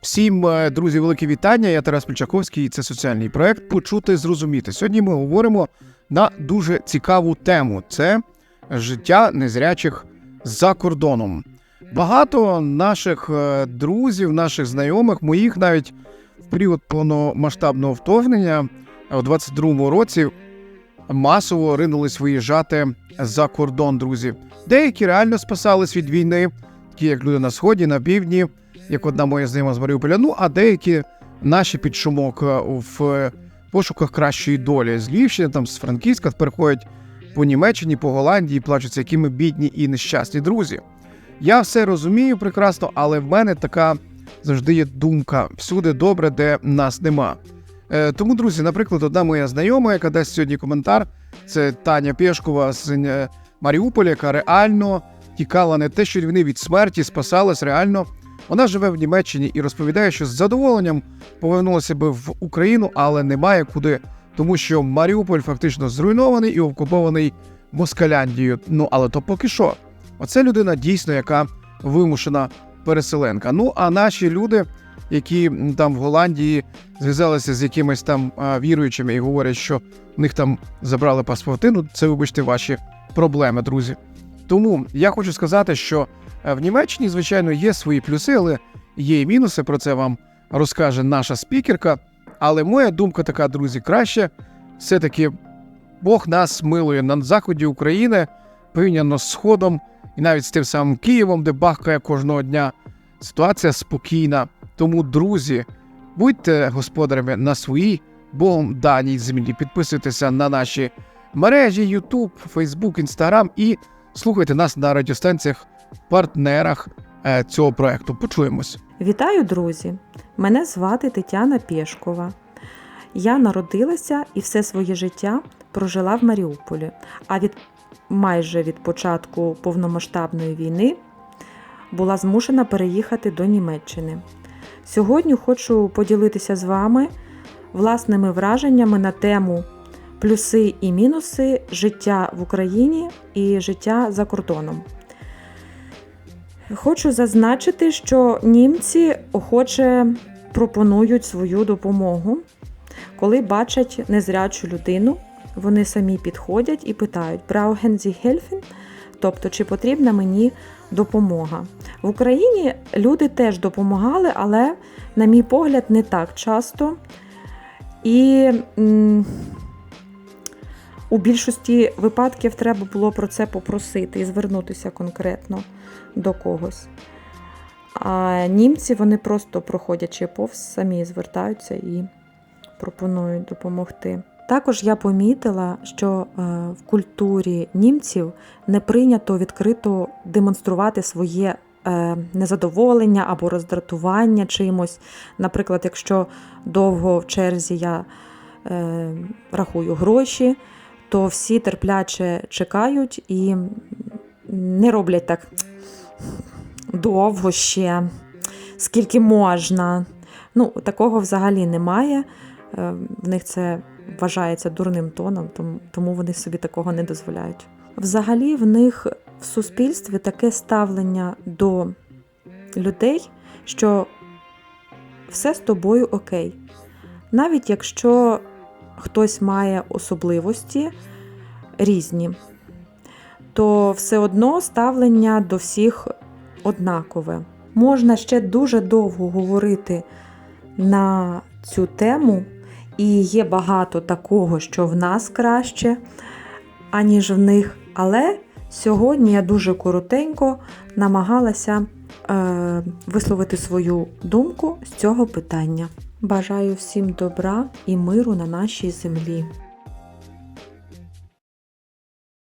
Всім, е, друзі, велике вітання. Я Тарас Пільчаковський. і Це соціальний проект Почути зрозуміти. Сьогодні ми говоримо на дуже цікаву тему: це життя незрячих за кордоном. Багато наших е, друзів, наших знайомих, моїх навіть в період повномасштабного вторгнення е, у 22-му році масово ринулись виїжджати за кордон, друзі. Деякі реально спасались від війни, такі як люди на сході, на півдні, як одна моя знайома з Маріуполя. Ну а деякі наші під шумок е, в пошуках кращої долі з Львівщини, там з Франківська переходять по Німеччині, по Голландії, плачуться, які ми бідні і нещасні друзі. Я все розумію прекрасно, але в мене така завжди є думка: всюди добре, де нас нема. Е, тому, друзі, наприклад, одна моя знайома, яка дасть сьогодні коментар, це Таня Пєшкова з е, Маріуполя, яка реально тікала не те, що вони від смерті, спасалась реально. Вона живе в Німеччині і розповідає, що з задоволенням повернулася би в Україну, але немає куди, тому що Маріуполь фактично зруйнований і окупований Москаляндією. Ну але то поки що. Оце людина дійсно, яка вимушена переселенка. Ну а наші люди, які там в Голландії зв'язалися з якимись там віруючими і говорять, що в них там забрали паспорти. Ну це, вибачте, ваші проблеми, друзі. Тому я хочу сказати, що е, в Німеччині, звичайно, є свої плюси, але є і мінуси. Про це вам розкаже наша спікерка. Але моя думка така, друзі, краще все-таки Бог нас милує на заході України, порівняно з Сходом і навіть з тим самим Києвом, де бахкає кожного дня. Ситуація спокійна. Тому, друзі, будьте господарями на своїй Богом даній землі. Підписуйтеся на наші мережі YouTube, Facebook, Instagram і слухайте нас на радіостанціях, партнерах е, цього проекту. Почуємось. Вітаю, друзі! Мене звати Тетяна Пєшкова. Я народилася і все своє життя прожила в Маріуполі. А від майже від початку повномасштабної війни була змушена переїхати до Німеччини. Сьогодні хочу поділитися з вами власними враженнями на тему плюси і мінуси життя в Україні і життя за кордоном. Хочу зазначити, що німці охоче пропонують свою допомогу. Коли бачать незрячу людину, вони самі підходять і питають «Brauchen Sie helfen?» Тобто, чи потрібна мені допомога. В Україні люди теж допомагали, але, на мій погляд, не так часто. І у більшості випадків треба було про це попросити і звернутися конкретно до когось. А німці вони просто проходячи повз, самі звертаються і пропонують допомогти. Також я помітила, що е, в культурі німців не прийнято відкрито демонструвати своє е, незадоволення або роздратування чимось. Наприклад, якщо довго в черзі я е, рахую гроші, то всі терпляче чекають і не роблять так довго ще, скільки можна. Ну, такого взагалі немає. Е, В них це вважається дурним тоном, тому- тому вони собі такого не дозволяють. Взагалі, в них в суспільстві таке ставлення до людей, що все з тобою окей. Навіть якщо хтось має особливості різні, то все одно ставлення до всіх однакове. Можна ще дуже довго говорити на цю тему, і є багато такого, що в нас краще, аніж в них. Але сьогодні я дуже коротенько намагалася е, висловити свою думку з цього питання. Бажаю всім добра і миру на нашій землі.